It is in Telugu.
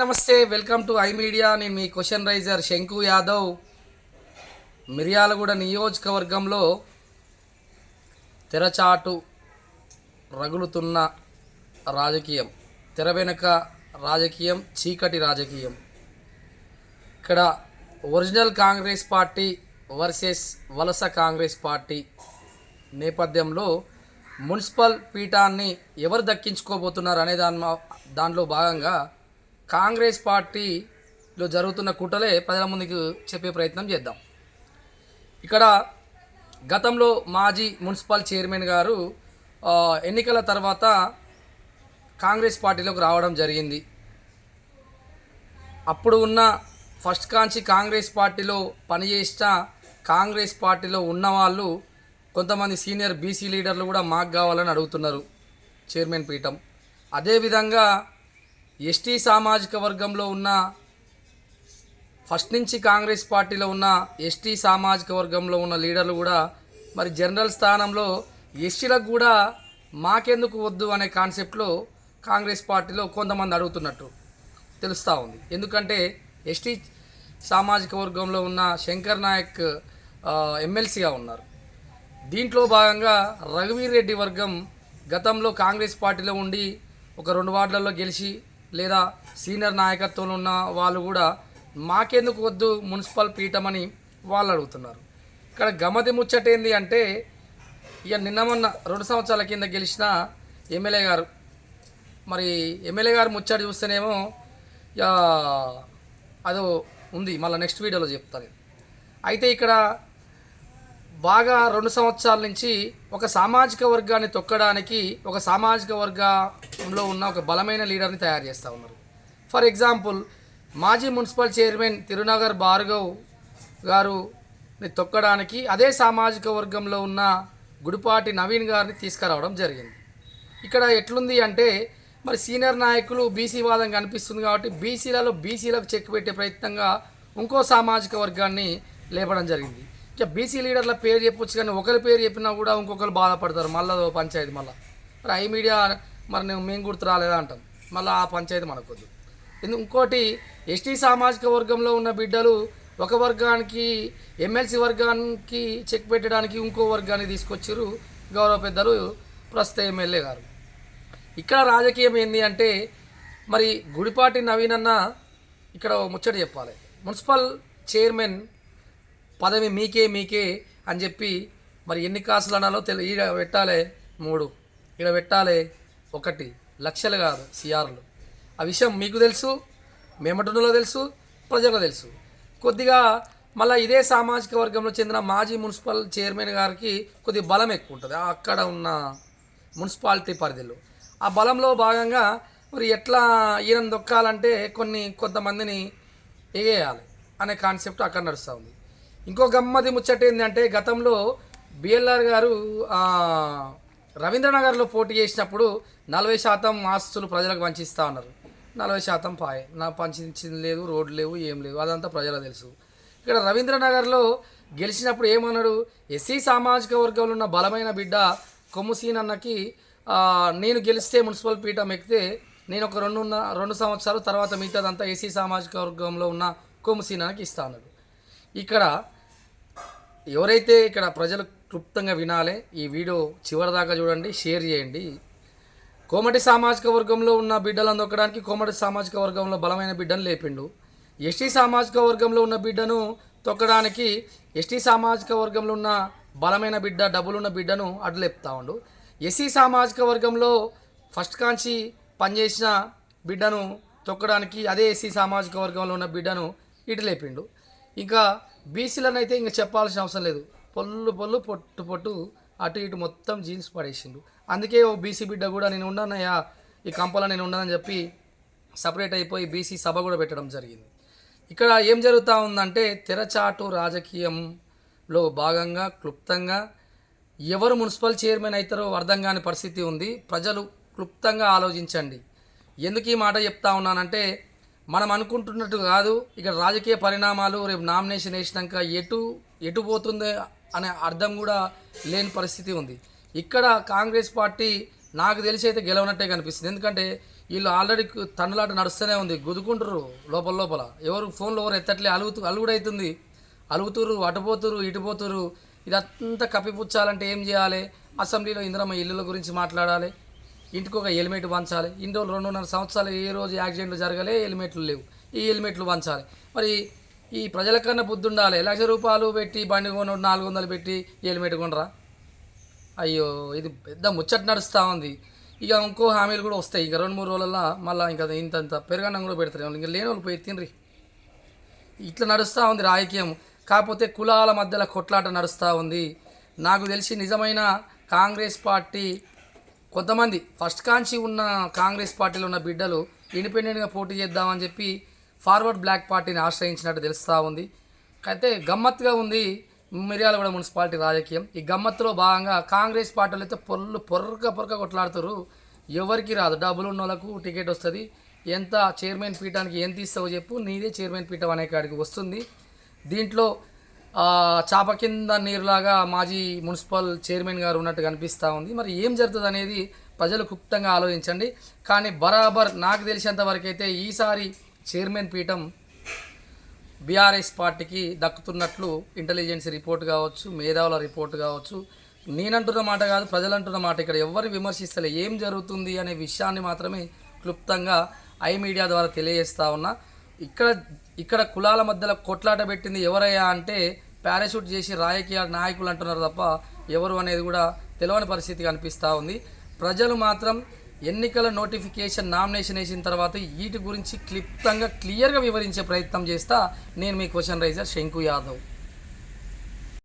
నమస్తే వెల్కమ్ టు ఐ మీడియా. నేను మీ క్వశ్చన్ రైజర్ శంకు యాదవ్. మిర్యాలగూడ నియోజకవర్గంలో తెరచాటు రగులుతున్న రాజకీయం తెర వెనుక రాజకీయం చీకటి రాజకీయం. ఇక్కడ ఒరిజినల్ కాంగ్రెస్ పార్టీ వర్సెస్ వలస కాంగ్రెస్ పార్టీ నేపథ్యంలో మున్సిపల్ పీఠాన్ని ఎవరు దక్కించుకోబోతున్నారు అనే దాని దానిలో భాగంగా కాంగ్రెస్ పార్టీలో జరుగుతున్న కుట్రలే ప్రజల ముందుకు చెప్పే ప్రయత్నం చేద్దాం. ఇక్కడ గతంలో మాజీ మున్సిపల్ చైర్మన్ గారు ఎన్నికల తర్వాత కాంగ్రెస్ పార్టీలోకి రావడం జరిగింది. అప్పుడు ఉన్న ఫస్ట్ కాంచి కాంగ్రెస్ పార్టీలో పనిచేసిన కాంగ్రెస్ పార్టీలో ఉన్నవాళ్ళు కొంతమంది సీనియర్ బీసీ లీడర్లు కూడా మాకు కావాలని అడుగుతున్నారు చైర్మన్ పీఠం. అదేవిధంగా ఎస్టీ సామాజిక వర్గంలో ఉన్న ఫస్ట్ నుంచి కాంగ్రెస్ పార్టీలో ఉన్న ఎస్టీ సామాజిక వర్గంలో ఉన్న లీడర్లు కూడా మరి జనరల్ స్థానంలో ఎస్టీలకు కూడా మాకెందుకు వద్దు అనే కాన్సెప్ట్లో కాంగ్రెస్ పార్టీలో కొంతమంది అడుగుతున్నట్టు తెలుస్తూ ఉంది. ఎందుకంటే ఎస్టీ సామాజిక వర్గంలో ఉన్న శంకర్ నాయక్ ఎమ్మెల్సీగా ఉన్నారు. దీంట్లో భాగంగా రఘువీర్ రెడ్డి వర్గం గతంలో కాంగ్రెస్ పార్టీలో ఉండి ఒక రెండు వార్డులలో గెలిచి లేదా సీనియర్ నాయకత్వంలో ఉన్న వాళ్ళు కూడా మాకెందుకు వద్దు మున్సిపల్ పీఠమని వాళ్ళు అడుగుతున్నారు. ఇక్కడ గమతి ముచ్చట ఏంది అంటే ఇక నిన్న మొన్న రెండు సంవత్సరాల కింద గెలిచిన ఎమ్మెల్యే గారు. మరి ఎమ్మెల్యే గారు ముచ్చట చూస్తేనేమో ఇక అదో ఉంది మళ్ళీ నెక్స్ట్ వీడియోలో చెప్తాను. అయితే ఇక్కడ బాగా రెండు సంవత్సరాల నుంచి ఒక సామాజిక వర్గాన్ని తొక్కడానికి ఒక సామాజిక వర్గంలో ఉన్న ఒక బలమైన లీడర్ని తయారు చేస్తూ ఉన్నారు. ఫర్ ఎగ్జాంపుల్ మాజీ మున్సిపల్ చైర్మన్ తిరునగర్ భార్గవ్ గారుని తొక్కడానికి అదే సామాజిక వర్గంలో ఉన్న గుడిపాటి నవీన్ గారిని తీసుకురావడం జరిగింది. ఇక్కడ ఎట్లుంది అంటే మరి సీనియర్ నాయకులు బీసీ వాదం కనిపిస్తుంది కాబట్టి బీసీలలో బీసీలకు చెక్ పెట్టే ప్రయత్నంగా ఇంకో సామాజిక వర్గాన్ని లేపడం జరిగింది. బీసీ లీడర్ల పేరు చెప్పొచ్చు కానీ ఒకరి పేరు చెప్పినా కూడా ఇంకొకరు బాధపడతారు. మళ్ళీ పంచాయతీ మళ్ళీ. మరి ఐ మీడియా మరి నేను మేము గుర్తు రాలేదా అంటాం. మళ్ళీ ఆ పంచాయతీ మనకొద్దు. ఇంకోటి ఎస్టీ సామాజిక వర్గంలో ఉన్న బిడ్డలు ఒక వర్గానికి ఎమ్మెల్సీ వర్గానికి చెక్ పెట్టడానికి ఇంకో వర్గాన్ని తీసుకొచ్చారు గౌరవ పెద్దలు ప్రస్తుత ఎమ్మెల్యే గారు. ఇక్కడ రాజకీయం ఏంది అంటే మరి గుడిపాటి నవీన్ అన్న ఇక్కడ ముచ్చట చెప్పాలి. మున్సిపల్ చైర్మన్ పదవి మీకే మీకే అని చెప్పి మరి ఎన్ని కాసులు అనాలో తెలి ఈడ పెట్టాలి మూడు. ఈడ పెట్టాలి ఒకటి. లక్షలు కాదు సిఆర్లు. ఆ విషయం మీకు తెలుసు మేమటనులో తెలుసు ప్రజలకు తెలుసు. కొద్దిగా మళ్ళీ ఇదే సామాజిక వర్గంలో చెందిన మాజీ మున్సిపల్ చైర్మన్ గారికి కొద్ది బలం ఎక్కువ ఉంటుంది అక్కడ ఉన్న మున్సిపాలిటీ పరిధిలో. ఆ బలంలో భాగంగా మరి ఎట్లా ఈయన దొక్కాలంటే కొన్ని కొంతమందిని ఎగేయాలి అనే కాన్సెప్ట్ అక్కడ నడుస్తూ ఉంది. ఇంకో గమ్మది ముచ్చట ఏంటంటే గతంలో బిఎల్ఆర్ గారు రవీంద్రనగర్లో పోటీ చేసినప్పుడు నలభై శాతం ఆస్తులు ప్రజలకు పంచిస్తా ఉన్నారు నలభై శాతం పాయే. నా పంచించింది లేదు రోడ్లు లేవు ఏం లేవు అదంతా ప్రజలకు తెలుసు. ఇక్కడ రవీంద్రనగర్లో గెలిచినప్పుడు ఏమన్నాడు? ఎస్సీ సామాజిక వర్గంలో ఉన్న బలమైన బిడ్డ కొమ్ముసీన్ అన్నకి నేను గెలిస్తే మున్సిపల్ పీఠం ఎక్కితే నేను ఒక రెండు రెండు సంవత్సరాలు తర్వాత మిగతాదంతా ఏసీ సామాజిక వర్గంలో ఉన్న కొమ్ముసీన్ అన్నకి ఇస్తా ఇక్కడ ఎవరైతే ఇక్కడ ప్రజలు క్లుప్తంగా వినాలి ఈ వీడియో చివరిదాకా చూడండి షేర్ చేయండి. కోమటి సామాజిక వర్గంలో ఉన్న బిడ్డలను దొక్కడానికి కోమటి సామాజిక వర్గంలో బలమైన బిడ్డను లేపిండు. ఎస్టీ సామాజిక వర్గంలో ఉన్న బిడ్డను తొక్కడానికి ఎస్టీ సామాజిక వర్గంలో ఉన్న బలమైన బిడ్డ డబ్బులున్న బిడ్డను అడ్డులేపుతా ఉండు. ఎస్సీ సామాజిక వర్గంలో ఫస్ట్ కాంచి పనిచేసిన బిడ్డను తొక్కడానికి అదే ఎస్సీ సామాజిక వర్గంలో ఉన్న బిడ్డను ఇటు లేపిండు. ఇంకా బీసీలను అయితే ఇంకా చెప్పాల్సిన అవసరం లేదు. పొల్లు పొల్లు పొట్టు పొట్టు అటు ఇటు మొత్తం జీన్స్ పడేసిండు అందుకే ఓ బీసీ బిడ్డ కూడా నేను ఉన్నానయ్యా ఈ కంపలో నేను ఉన్నానని చెప్పి సపరేట్ అయిపోయి బీసీ సభ కూడా పెట్టడం జరిగింది. ఇక్కడ ఏం జరుగుతూ ఉందంటే తెరచాటు రాజకీయంలో భాగంగా క్లుప్తంగా ఎవరు మున్సిపల్ చైర్మన్ అవుతారో అర్థం కాని పరిస్థితి ఉంది. ప్రజలు క్లుప్తంగా ఆలోచించండి. ఎందుకు ఈ మాట చెప్తా ఉన్నానంటే మనం అనుకుంటున్నట్టు కాదు ఇక్కడ రాజకీయ పరిణామాలు రేపు నామినేషన్ వేసినాక ఎటు ఎటు పోతుంది అనే అర్థం కూడా లేని పరిస్థితి ఉంది. ఇక్కడ కాంగ్రెస్ పార్టీ నాకు తెలిసి అయితే గెలవనట్టే కనిపిస్తుంది. ఎందుకంటే వీళ్ళు ఆల్రెడీ తన్నులాట నడుస్తూనే ఉంది. గుదుకుంటారు లోపల లోపల. ఎవరు ఫోన్లో ఎవరు ఎత్తట్లే అలుగుతూ అలుగుడైతుంది. అలుగుతురు అటుపోతురు ఇటుపోతురు. ఇదంతా కప్పిపుచ్చాలంటే ఏం చేయాలి? అసెంబ్లీలో ఇందిరమ్మ ఇల్లుల గురించి మాట్లాడాలి. ఇంటికి ఒక హెల్మెట్ పంచాలి ఇంటి రోజులు రెండున్నర సంవత్సరాలు ఏ రోజు యాక్సిడెంట్లు జరగలే హెల్మెట్లు లేవు. ఈ హెల్మెట్లు పంచాలి మరి ఈ ప్రజల కన్నా బుద్ధి ఉండాలి లక్ష రూపాయలు పెట్టి బండి కొను నాలుగు వందలు పెట్టి హెల్మెట్ కొనరా? అయ్యో ఇది పెద్ద ముచ్చట నడుస్తూ ఉంది. ఇక ఇంకో హామీలు కూడా వస్తాయి. ఇక రెండు మూడు రోజులలో మళ్ళీ ఇంకా ఇంతంత ఇంత పెరగన్నం కూడా పెడతారు. ఇంకా లేని వాళ్ళు పోయి తినరి. ఇట్లా నడుస్తూ ఉంది రాజకీయం. కాకపోతే కులాల మధ్యలో కొట్లాట నడుస్తూ ఉంది. నాకు తెలిసి నిజమైన కాంగ్రెస్ పార్టీ కొంతమంది ఫస్ట్ కాంచి ఉన్న కాంగ్రెస్ పార్టీలో ఉన్న బిడ్డలు ఇండిపెండెంట్గా పోటీ చేద్దామని చెప్పి ఫార్వర్డ్ బ్లాక్ పార్టీని ఆశ్రయించినట్టు తెలుస్తూ ఉంది. అయితే గమ్మత్తుగా ఉంది మిర్యాలగూడ మున్సిపాలిటీ రాజకీయం. ఈ గమ్మత్తులో భాగంగా కాంగ్రెస్ పార్టీలు అయితే పొర్లు పొర్రక పొరక కొట్లాడుతారు ఎవరికి రాదు. డబ్బులు ఉన్న వాళ్ళకు టికెట్ వస్తుంది. ఎంత చైర్మన్ పీఠానికి ఎంత ఇస్తావో చెప్పు. నీదే చైర్మన్ పీఠం అనే కాడికి వస్తుంది. దీంట్లో చాప కింద నీరులాగా మాజీ మున్సిపల్ చైర్మన్ గారు ఉన్నట్టు కనిపిస్తూ ఉంది. మరి ఏం జరుగుతుంది అనేది ప్రజలు క్లుప్తంగా ఆలోచించండి. కానీ బరాబర్ నాకు తెలిసేంత అయితే ఈసారి చైర్మన్ పీఠం బీఆర్ఎస్ పార్టీకి దక్కుతున్నట్లు ఇంటెలిజెన్స్ రిపోర్ట్ కావచ్చు మేధావుల రిపోర్ట్ కావచ్చు. నేనంటున్న మాట కాదు ప్రజలు అంటున్న మాట. ఇక్కడ ఎవరు విమర్శిస్తలే ఏం జరుగుతుంది అనే విషయాన్ని మాత్రమే క్లుప్తంగా ఐ మీడియా ద్వారా తెలియజేస్తా ఉన్నా. ఇక్కడ ఇక్కడ కులాల మధ్యలో కొట్లాట పెట్టింది ఎవరయ్యా అంటే పారాషూట్ చేసి రాజకీయ నాయకులు అంటున్నారు తప్ప ఎవరు అనేది కూడా తెలియని పరిస్థితి కనిపిస్తూ ఉంది. ప్రజలు మాత్రం ఎన్నికల నోటిఫికేషన్ నామినేషన్ వేసిన తర్వాత వీటి గురించి క్లిప్తంగా క్లియర్గా వివరించే ప్రయత్నం చేస్తా నేను మీ క్వశ్చన్ రైజర్ శంకు యాదవ్.